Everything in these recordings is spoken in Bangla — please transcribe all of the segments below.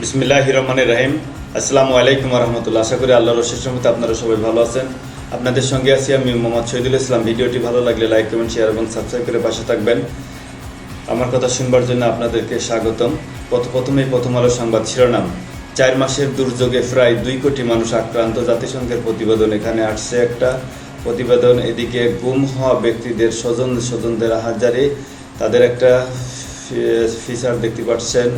বিসমিল্লাহ রহমান রাহিম। আসসালামু আলাইকুম রহমতুল্লাহ। আশা করি আল্লাহর রশেষ মতো আপনারা সবাই ভালো আছেন। আপনাদের সঙ্গে আছি আমি মোহাম্মদ শহীদুল ইসলাম। ভিডিওটি ভালো লাগলে লাইক, কমেন্ট, শেয়ার এবং সাবস্ক্রাইব করে পাশে থাকবেন। আমার কথা শুনবার জন্য আপনাদেরকে স্বাগতম। প্রথ- প্রথমেই প্রথম আলো সংবাদ শিরোনাম। চার মাসের দুর্যোগে প্রায় দুই কোটি মানুষ আক্রান্ত। জাতিসংঘের প্রতিবেদন এখানে আসছে একটা। প্রতিবেদন এদিকে গুম হওয়া ব্যক্তিদের স্বজন স্বজনদের হাজারে। তাদের একটা ফিচার দেখতে পাচ্ছেন।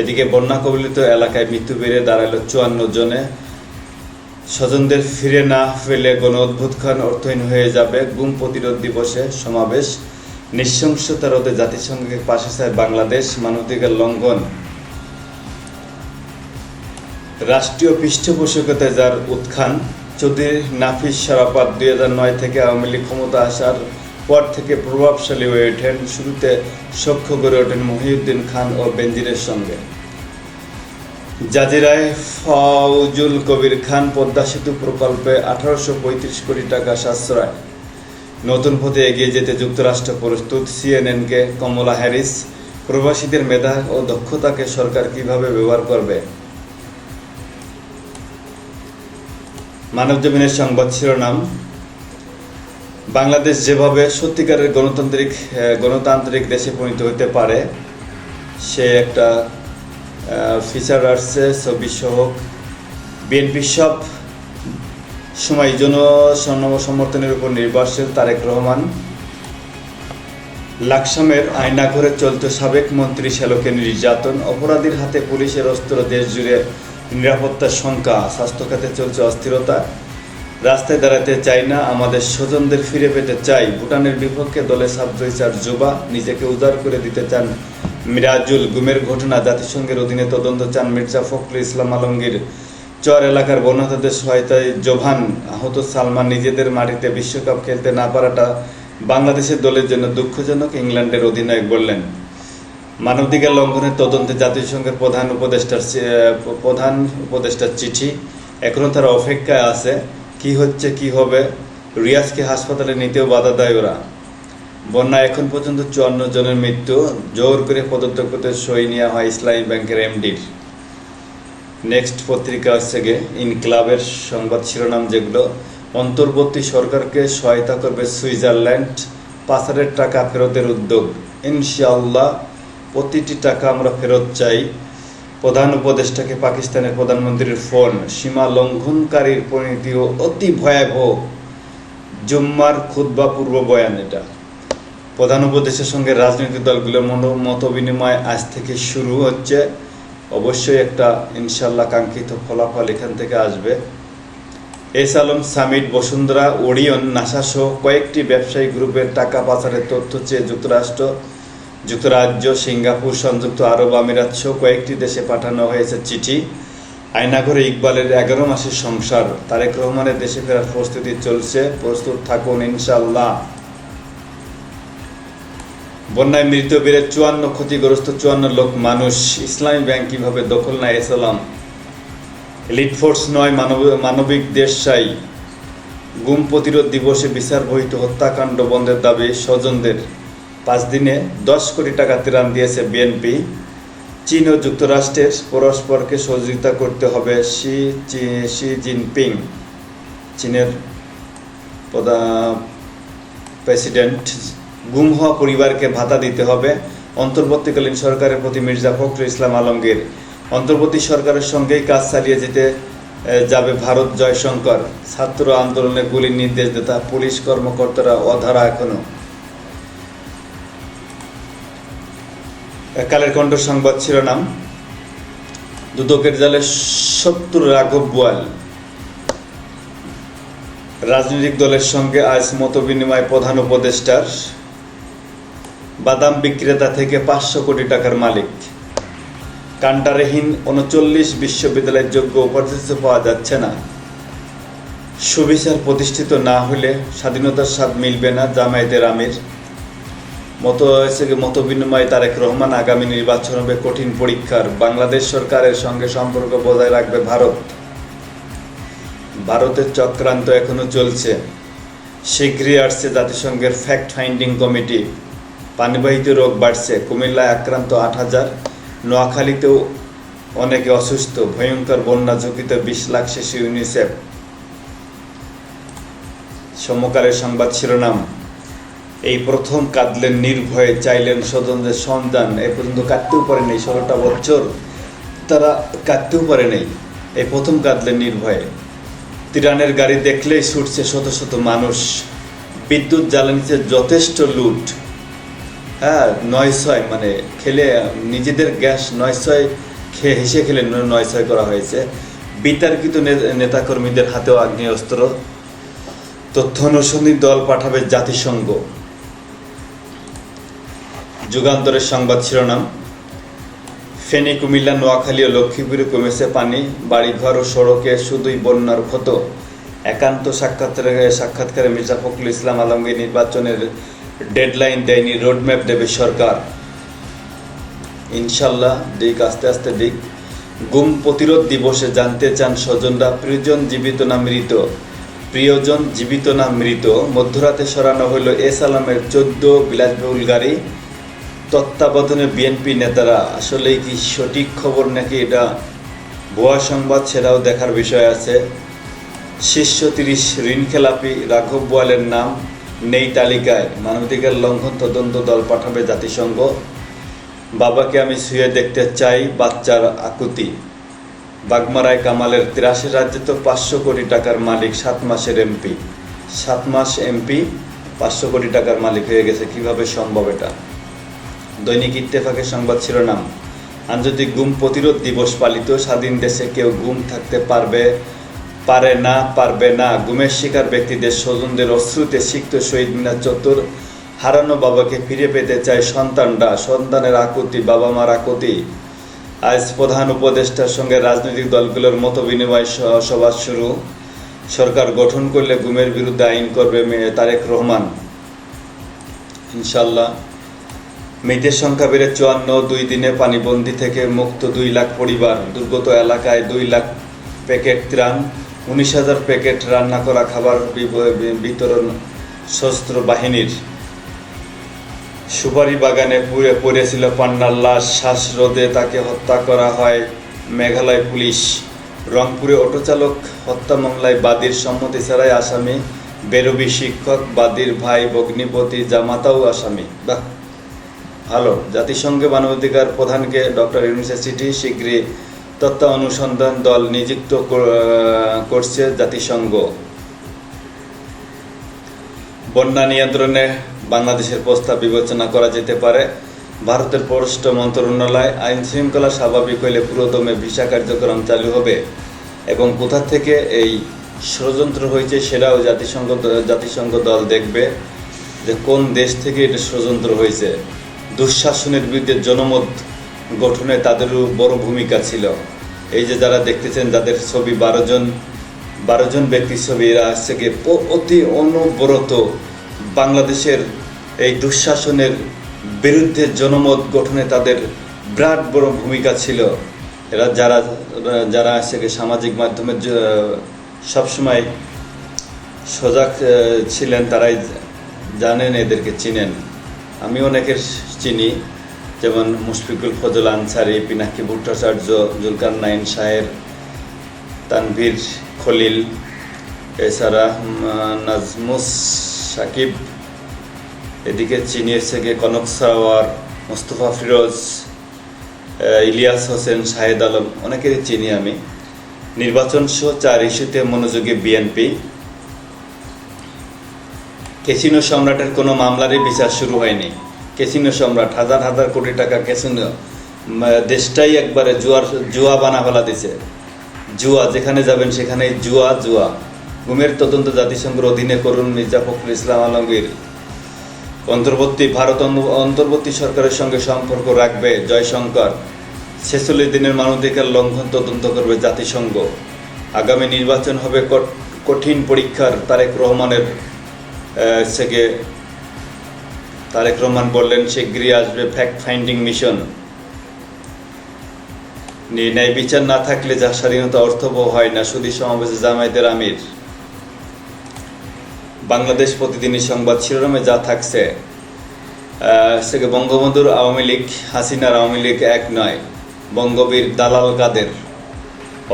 এদিকে বন্যা কবলিত এলাকায় মৃত্যু বেড়ে দাঁড়াল চুয়ান্ন জনে। স্বজনদের ফিরে না পেলে গণ অদ্ভুতক্ষণ অর্থহীন হয়ে যাবে। গুম প্রতিরোধ দিবসে সমাবেশ। নৃশংসতা রোধে জাতিসংঘের পাশে চায় বাংলাদেশ। মানবাধিকার লঙ্ঘন। রাষ্ট্রীয় পৃষ্ঠপোষকতায় যার উত্থান। চৌধুরী নাফিস সারাপাত দুই হাজার নয় থেকে আওয়ামী লীগ ক্ষমতা আসার পর থেকে প্রভাবশালী হয়ে ওঠেন। শুরুতে সখ্য গড়ে ওঠেন মহিউদ্দিন খান ও বেনজিরের সঙ্গে। জাজিরায় ফৌজুল কবির খান পদ্মা সেতু প্রকল্পে আঠারোশো পঁয়ত্রিশ কোটি টাকা সাশ্রয়। নতুন পথে এগিয়ে যেতে যুক্তরাষ্ট্র প্রস্তুত সিএনএনকে কমলা হ্যারিস। প্রবাসীদের মেধা ও দক্ষতাকে সরকার কীভাবে ব্যবহার করবে? মানবজমিনের সংবাদ শিরোনাম বাংলাদেশ যেভাবে সত্যিকারের গণতান্ত্রিক গণতান্ত্রিক দেশে পরিণত হতে পারে, সে একটা ফিচার আসছে ছবি সহ। বিএনপি সব সময় জন সমর্থনের উপর নির্ভরশীল, তারেক রহমান। লাকসামের আয়নাঘরে চলত সাবেক মন্ত্রী শ্যালকের নির্যাতন, অপরাধীর হাতে পুলিশের অস্ত্র, দেশ জুড়ে নিরাপত্তার শঙ্কা, স্বাস্থ্যখাতে চলছে অস্থিরতা। রাস্তায় দাঁড়াতে চাই না, আমাদের স্বজনদের ফিরে পেতে চাই। ভুটানের বিপক্ষে দলে সাবজয়চার যুবা নিজেকে উদার করে দিতে চান মিরাজুল গুমের ঘটনা। জাতিসংঘের অধীনে তদন্ত চান মির্জা ফখরুল ইসলাম আলমগীর। চর এলাকার বন্যাতাদের সহায়তায় জোভান আহত সালমান নিজেদের মাটিতে বিশ্বকাপ খেলতে না পারাটা বাংলাদেশের দলের জন্য দুঃখজনক, ইংল্যান্ডের অধিনায়ক বললেন। মানবাধিকার লঙ্ঘনের তদন্তে জাতিসংঘের প্রধান উপদেষ্টার প্রধান উপদেষ্টার চিঠি। এখনও তারা অপেক্ষায় আছে। কি হচ্ছে, কি হবে? রিয়াজকে হাসপাতালে নিতেও বাধা দেয় ওরা। বন্যা এখন পর্যন্ত চুয়ান্ন জনের মৃত্যু। জোর করে পদত্যাগ করতে সই নেওয়া হয় ইসলামী ব্যাংকের এমডির। নেক্সট পত্রিকা হচ্ছে গিয়ে ইনক্লাবের সংবাদ শিরোনাম, যেগুলো অন্তর্বর্তী সরকারকে সহায়তা করবে সুইজারল্যান্ড। পাচারের টাকা ফেরতের উদ্যোগ। ইনশাআল্লাহ, প্রতিটি টাকা আমরা ফেরত চাই। প্রধান উপদেষ্টাকে পাকিস্তানের প্রধানমন্ত্রীর ফোন। সীমা লঙ্ঘনকারীর পরিণতিও অতি ভয়াবহ। জুম্মার খুদ্া পূর্ব বয়ান এটা। প্রধান উপদেশের সঙ্গে রাজনৈতিক দলগুলোর মত বিনিময় আজ থেকে শুরু হচ্ছে। অবশ্যই একটা ইনশাল্লাহ কাঙ্ক্ষিত ফলাফল এখান থেকে আসবে। S Alam Summit Bashundhara Orion নাসাসহ কয়েকটি ব্যবসায়ী গ্রুপের টাকা পাচারের তথ্য চেয়ে যুক্তরাষ্ট্র যুক্তরাজ্য, সিঙ্গাপুর, সংযুক্ত আরব আমিরাত সহ কয়েকটি দেশে পাঠানো হয়েছে চিঠি। আয়নাঘরে ইকবালের এগারো মাসের সংসার। তারেক রহমানের দেশে ফেরার প্রস্তুতি চলছে। প্রস্তুত থাকুন ইনশাল্লাহ বন্যায় মৃত বেড়ে চুয়ান্ন ক্ষতিগ্রস্ত চুয়ান্ন লোক মানুষ। ইসলামী ব্যাংক কীভাবে দখল নেয় এসালাম? লিড ফোর্স নয়, মানব, মানবিক দেশ চাই। গুম প্রতিরোধ দিবসে বিচার বহিত হত্যাকাণ্ড বন্ধের দাবি স্বজনদের। পাঁচ দিনে দশ কোটি টাকা ত্রাণ দিয়েছে বিএনপি চীন ও যুক্তরাষ্ট্রের পরস্পরকে সহযোগিতা করতে হবে শি চি- শি জিনপিং। চীনের প্রধা- প্রেসিডেন্ট গুম হওয়া পরিবারকে ভাতা দিতে হবে। অন্তর্বর্তীকালীন সরকারের প্রতি মির্জা ফখরুল ইসলাম আলমগীর। অন্তর্বর্তী সরকারের সঙ্গেই কাজ চালিয়ে যেতে যাবে ভারত জয়শঙ্কর। ছাত্র আন্দোলনে গুলির নির্দেশদাতা পুলিশ কর্মকর্তারা অধারা এখনও। কালের কণ্ঠ সংবাদ শিরোনাম, দুদকের জালে সত্তর রাঘব বোয়াল রাজনৈতিক দলের সঙ্গে আজ মত বিনিময় প্রধান উপদেষ্টার বাদাম বিক্রেতা থেকে পাঁচশো কোটি টাকার মালিক। কান্টারেহীন উনচল্লিশ বিশ্ববিদ্যালয়ের যোগ্য উপাচার্য পাওয়া যাচ্ছে না। সুবিচার প্রতিষ্ঠিত না হলে স্বাধীনতার স্বাদ মিলবে না জামায়াতের আমির। মতো হয়েছে মত বিনিময় তারেক রহমান আগামী নির্বাচন হবে কঠিন পরীক্ষার। বাংলাদেশ সরকারের সঙ্গে সম্পর্ক বজায় রাখবে ভারত। ভারতের চক্রান্ত এখনও চলছে। শীঘ্রই আসছে জাতিসংঘের ফ্যাক্ট ফাইন্ডিং কমিটি পানিবাহিত রোগ বাড়ছে। কুমিল্লায় আক্রান্ত আট হাজার। নোয়াখালীতেও অনেকে অসুস্থ। ভয়ঙ্কর বন্যা ঝুঁকিতে বিশ লাখ শিশু ইউনিসেফ। সমকালের সংবাদ শিরোনাম। এই প্রথম কাঁদলেন নির্ভয়ে, চাইলেন স্বজনদের সন্তান। এ পর্যন্ত কাঁদতেও পারে নেই, ষোলোটা বছর তারা কাঁদতেও পারে নেই। এই প্রথম কাঁদলেন নির্ভয়ে। তিরানের গাড়ি দেখলেই ছুটছে শত শত মানুষ। বিদ্যুৎ জ্বালানিতে যথেষ্ট লুট। হ্যাঁ নয় ছয় মানে খেলে, নিজেদের গ্যাস নয় ছয় খেয়ে হেসে খেলে নয় ছয় করা হয়েছে। বিতর্কিত নেতাকর্মীদের হাতেও আগ্নেয়াস্ত্র। তথ্য অনুসন্ধানী দল পাঠাবে জাতিসংঘ। যুগান্তরের সংবাদ শিরোনাম। ফেনী, কুমিল্লা, নোয়াখালী ও লক্ষ্মীপুরে কমেছে পানি, বাড়িঘর ও সড়কে শুধুই বন্যার ক্ষত। একান্ত সাক্ষাৎকারে সাক্ষাৎকারে মির্জা ফখরুল ইসলাম আলমগীর নির্বাচনের ডেডলাইন দেয়নি রোডম্যাপ দেবে সরকার। ইনশাল্লাহ দিক আস্তে আস্তে দিক। গুম প্রতিরোধ দিবসে জানতে চান স্বজনরা, প্রিয়জন জীবিত না মৃত? প্রিয়জন জীবিত না মৃত? মধ্যরাতে সরানো হলো এস আলমের চোদ্দ বিলাসবহুল গাড়ি। তত্ত্বাবধানে বিএনপি নেতারা আসলে কি সঠিক খবর নাকি এটা? ভুয়া সংবাদ সেটাও দেখার বিষয় আছে। শীর্ষ তিরিশ ঋণ খেলাপি, রাঘব বোয়ালের নাম নেই তালিকায়। মানবাধিকার লঙ্ঘন তদন্ত দল পাঠাবে জাতিসংঘ। বাবাকে আমি শুয়ে দেখতে চাই বাচ্চার আকুতি। বাগমারায় কামালের তিরাশি রাজ্যে তো পাঁচশো কোটি টাকার মালিক, সাত মাসের এমপি। সাত মাস এমপি, পাঁচশো কোটি টাকার মালিক হয়ে গেছে। কীভাবে সম্ভব এটা? দৈনিক ইত্তেফাকের সংবাদ শিরোনাম। আন্তর্জাতিক গুম প্রতিরোধ দিবস পালিত, স্বাধীন দেশে কেউ গুম থাকতে পারবে, পারে না, পারবে না। গুমের শিকার ব্যক্তিদের স্বজনদের অশ্রুতে সিক্ত শহীদ মিনার চত্বর। হারানো বাবাকে ফিরে পেতে চায় সন্তানরা, সন্তানের আকুতি বাবা মার আকুতি। আজ প্রধান উপদেষ্টার সঙ্গে রাজনৈতিক দলগুলোর মত বিনিময় সভা শুরু। সরকার গঠন করলে গুমের বিরুদ্ধে আইন করবে তারেক রহমান। ইনশাল্লাহ মৃতের সংখ্যা বেড়ে চুয়ান্ন, দুই দিনে পানিবন্দি থেকে মুক্ত দুই লাখ পরিবার। দুর্গত এলাকায় দুই লাখ প্যাকেট ত্রাণ, উনিশ হাজার প্যাকেট রান্না করা খাবার বিতরণ সশস্ত্র বাহিনীর। সুপারি বাগানে পুড়ে পড়েছিল পান্নার লাশ। শ্বাসরোধে তাকে হত্যা করা হয় মেঘালয় পুলিশ। রংপুরে অটোচালক হত্যা মামলায় বাদীর সম্মতি ছাড়াই আসামি। বেরবি শিক্ষক, বাদীর ভাই, ভগ্নিপতি জামাতাও আসামি। বাহ। ভালো জাতিসংঘে মানবাধিকার প্রধানকে ডক্টর ইউনিসের চিঠি শীঘ্রই তত্ত্ব অনুসন্ধান দল নিযুক্ত করছে জাতিসংঘ। বন্যা নিয়ন্ত্রণে বাংলাদেশের প্রস্তাব বিবেচনা করা যেতে পারে। ভারতের পররাষ্ট্র মন্ত্রণালয় আইন শৃঙ্খলা স্বাভাবিক হলে পুরোদমে ভিসা কার্যক্রম চালু হবে এবং কোথা থেকে এই ষড়যন্ত্র হয়েছে সেটাও জাতিসংঘ জাতিসংঘ দল দেখবে যে কোন দেশ থেকে এটা ষড়যন্ত্র হয়েছে দুঃশাসনের বিরুদ্ধে জনমত গঠনে তাদেরও বড় ভূমিকা ছিল। এই যে যারা দেখতেছেন, যাদের ছবি বারো জন বারো জন ব্যক্তির ছবি, এরা আসছে গিয়ে অতি অনবরত বাংলাদেশের এই দুঃশাসনের বিরুদ্ধে জনমত গঠনে তাদের বিরাট বড় ভূমিকা ছিল। এরা যারা যারা আসছে গিয়ে সামাজিক মাধ্যমে সবসময় সজাগ ছিলেন, তারাই জানেন, এদেরকে চিনেন। আমি অনেকের চিনি, যেমন মুশফিকুল ফজল আনসারি, পিনাকি ভট্টাচার্য জুলকার নাইন শাহের, তানভীর খলিল, এছাড়া নাজমুস সাকিব, এদিকে চিনি গিয়ে কনক সাওয়ার মোস্তফা ফিরোজ ইলিয়াস হোসেন, শাহেদ আলম, অনেকেরই চিনি আমি। নির্বাচন সহ চার ইস্যুতে মনোযোগী বিএনপি। ক্যাসিনো সম্রাটের কোনো মামলারই বিচার শুরু হয়নি। ক্যাসিনো সম্রাট হাজার হাজার কোটি টাকা ক্যাসিনো দেশটাই একবারে জুয়ার জুয়া বানা ফেলা দিছে। জুয়া, যেখানে যাবেন সেখানে জুয়া জুয়া। গুমের তদন্ত জাতিসংঘের অধীনে করুন মির্জা ফখরুল ইসলাম আলমগীর। অন্তর্বর্তী ভারত অন্তর্বর্তী সরকারের সঙ্গে সম্পর্ক রাখবে জয়শঙ্কর। ছেচল্লিশ দিনের মানবাধিকার লঙ্ঘন তদন্ত করবে জাতিসংঘ। আগামী নির্বাচন হবে কঠ- কঠিন পরীক্ষার তারেক রহমানের থেকে তারেক রহমান বললেন, শিগগিরই আসবে ফ্যাক্ট ফাইন্ডিং মিশন ন্যায় বিচার না থাকলে যা স্বাধীনতা অর্থবহ হয় না শুধু সমাবেশে জামায়াতের আমির। বাংলাদেশ প্রতিদিনই সংবাদ শিরোনামে যা থাকছে সেকে বঙ্গবন্ধুর আওয়ামী লীগ, হাসিনার আওয়ামী লীগ এক নয়, বঙ্গবীর দালাল কাদের?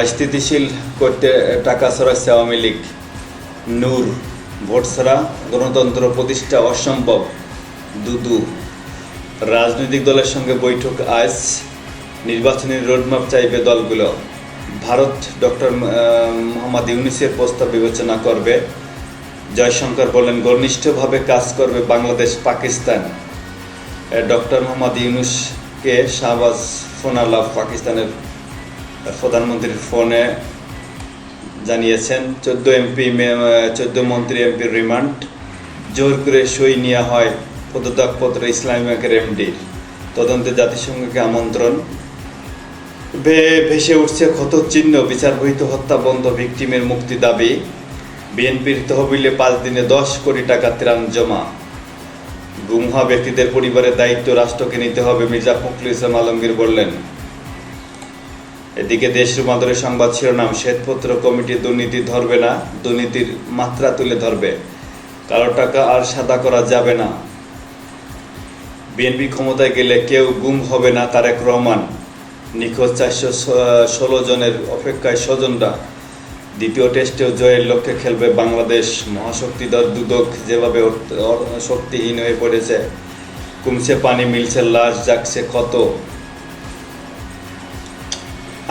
অস্থিতিশীল করতে টাকা ছড়াচ্ছে আওয়ামী লীগ। নূর। ভোট ছাড়া গণতন্ত্র প্রতিষ্ঠা অসম্ভব। দুদু। রাজনৈতিক দলের সঙ্গে বৈঠক আজ। নির্বাচনী রোডম্যাপ চাইবে দলগুলো। ভারত ডক্টর মোহাম্মদ ইউনিসের প্রস্তাব বিবেচনা করবে। জয়শঙ্কর বললেন ঘনিষ্ঠভাবে কাজ করবে বাংলাদেশ, পাকিস্তান। ডক্টর মোহাম্মদ ইউনুসকে শাহবাজ ফোন আলাপ পাকিস্তানের প্রধানমন্ত্রীর ফোনে জানিয়েছেন, চোদ্দ এমপি চোদ্দ মন্ত্রী এমপির রিমান্ড জোর করে সই নেওয়া হয় পদত্যাগপত্র ইসলামী ব্যাংকের এমডির তদন্তে জাতিসংঘকে আমন্ত্রণ। ভেসে উঠছে ক্ষত চিহ্ন বিচারবহিত হত্যা বন্ধ ভিকটিমের মুক্তি দাবি। বিএনপির তহবিলে পাঁচ দিনে দশ কোটি টাকা ত্রাণ জমা। গুম হওয়া ব্যক্তিদের পরিবারের দায়িত্ব রাষ্ট্রকে নিতে হবে, মির্জা ফখরুল ইসলাম আলমগীর বললেন। এদিকে দেশ রূপান্তরের সংবাদ শিরোনাম, শ্বেতপত্র কমিটি দুর্নীতি ধরবে না, দুর্নীতির মাত্রা তুলে ধরবে। কালো টাকা আর সাদা করা যাবে না। বিএনপি ক্ষমতায় গেলে কেউ গুম হবে না তারেক রহমান। নিখোঁজ চারশো ষোলো জনের অপেক্ষায় স্বজনরা। দ্বিতীয় টেস্টেও জয়ের লক্ষ্যে খেলবে বাংলাদেশ। মহাশক্তিধর দুদক যেভাবে শক্তিহীন হয়ে পড়েছে, কমছে পানি, মিলছে লাশ, জাগছে ক্ষত।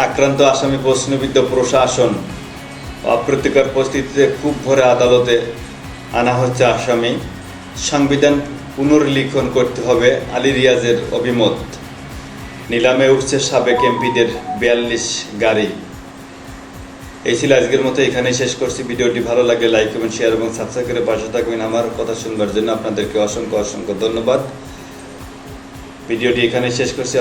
আক্রান্ত আসামি প্রশ্নবিদ্ধ প্রশাসন অপ্রীতিকর পরিস্থিতিতে খুব ভরে আদালতে আনা হচ্ছে আসামি। সংবিধান পুনর্লিখন করতে হবে আলী রিয়াজের অভিমত। নিলামে উঠছে সাবেক এমপিদের বিয়াল্লিশ গাড়ি। এই ছিল আজকের মতো, এখানেই শেষ করছি। ভিডিওটি ভালো লাগলে লাইক করবেন শেয়ার এবং সাবস্ক্রাইব করে পাশে থাকবেন। আমার কথা শুনবার জন্য আপনাদেরকে অসংখ্য অসংখ্য ধন্যবাদ। ভিডিওটি এখানে শেষ করছি।